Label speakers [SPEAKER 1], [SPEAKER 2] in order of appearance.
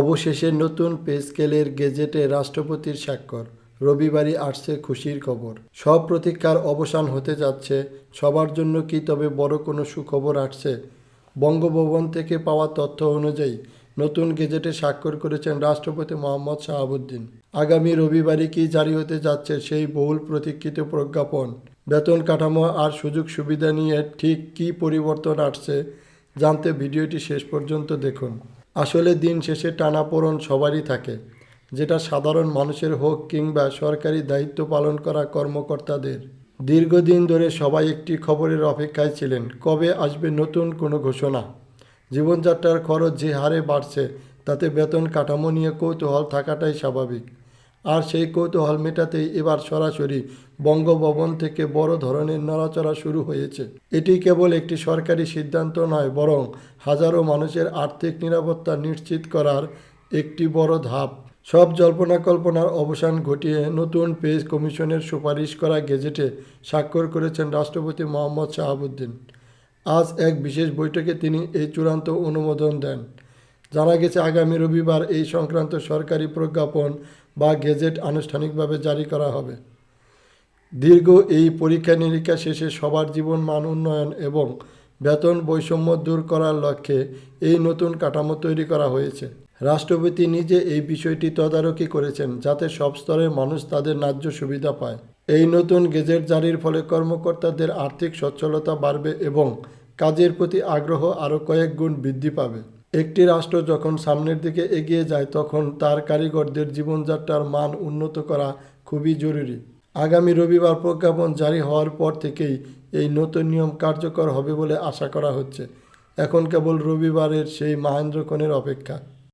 [SPEAKER 1] অবশেষে নতুন পে স্কেলের গেজেটে রাষ্ট্রপতির স্বাক্ষর। রবিবারই আসছে খুশির খবর। সব প্রতীক্ষার অবসান হতে যাচ্ছে। সবার জন্য কি তবে বড় কোনো সুখবর আসছে? বঙ্গভবন থেকে পাওয়া তথ্য অনুযায়ী নতুন গেজেটে স্বাক্ষর করেছেন রাষ্ট্রপতি মোহাম্মদ শাহাবুদ্দিন। আগামী রবিবারই কি জারি হতে যাচ্ছে সেই বহুল প্রতীক্ষিত প্রজ্ঞাপন? বেতন কাঠামো আর সুযোগ সুবিধা নিয়ে ঠিক কী পরিবর্তন আসছে জানতে ভিডিওটি শেষ পর্যন্ত দেখুন। আসলে দিন শেষে টানাপোড়ন সবারই থাকে। যেটা সাধারণ মানুষের হোক কিংবা সরকারি দায়িত্ব পালন করা কর্মকর্তাদের। দীর্ঘদিন ধরে সবাই একটি খবরের অপেক্ষায় ছিলেন, কবে আসবে নতুন কোনো ঘোষণা? জীবনযাত্রার খরচ যে হারে বাড়ছে, তাতে বেতন কাঠামো নিয়ে কৌতূহল থাকাটাই স্বাভাবিক। আর সেই কৌতূহল মেটাতেই এবার সরাসরি বঙ্গভবন থেকে বড় ধরনের নড়াচড়া শুরু হয়েছে। এটি কেবল একটি সরকারি সিদ্ধান্ত নয়, বরং হাজারো মানুষের আর্থিক নিরাপত্তা নিশ্চিত করার একটি বড় ধাপ। সব জল্পনা কল্পনার অবসান ঘটিয়ে নতুন পেজ কমিশনের সুপারিশ করা গেজেটে স্বাক্ষর করেছেন রাষ্ট্রপতি মোহাম্মদ শাহাবুদ্দিন। আজ এক বিশেষ বৈঠকে তিনি এই চূড়ান্ত অনুমোদন দেন। জানা গেছে, আগামী রবিবার এই সংক্রান্ত সরকারি প্রজ্ঞাপন গেজেট আনুষ্ঠানিকভাবে জারি করা হবে। দীর্ঘ এই পরীক্ষা নিরীক্ষা শেষে সবার জীবন মান উন্নয়ন এবং বেতন বৈষম্য দূর করার লক্ষ্যে এই নতুন কাঠামো তৈরি করা হয়েছে। রাষ্ট্রপতি নিজে এই বিষয়টি তদারকি করেছেন যাতে সব স্তরের মানুষ তাদের ন্যায্য সুবিধা পায়। এই নতুন গেজেট জারির ফলে কর্মকর্তাদের আর্থিক সচ্ছলতা বাড়বে এবং কাজের প্রতি আগ্রহ আরও কয়েক গুণ বৃদ্ধি পাবে। একটি রাষ্ট্র যখন সামনের দিকে এগিয়ে যায়, তখন তার কারিগরদের জীবনযাত্রার মান উন্নত করা খুবই জরুরি। আগামী রবিবার প্রজ্ঞাপন জারি হওয়ার পর থেকেই এই নতুন নিয়ম কার্যকর হবে বলে আশা করা হচ্ছে। এখন কেবল রবিবারের সেই মহেন্দ্রকণের অপেক্ষা।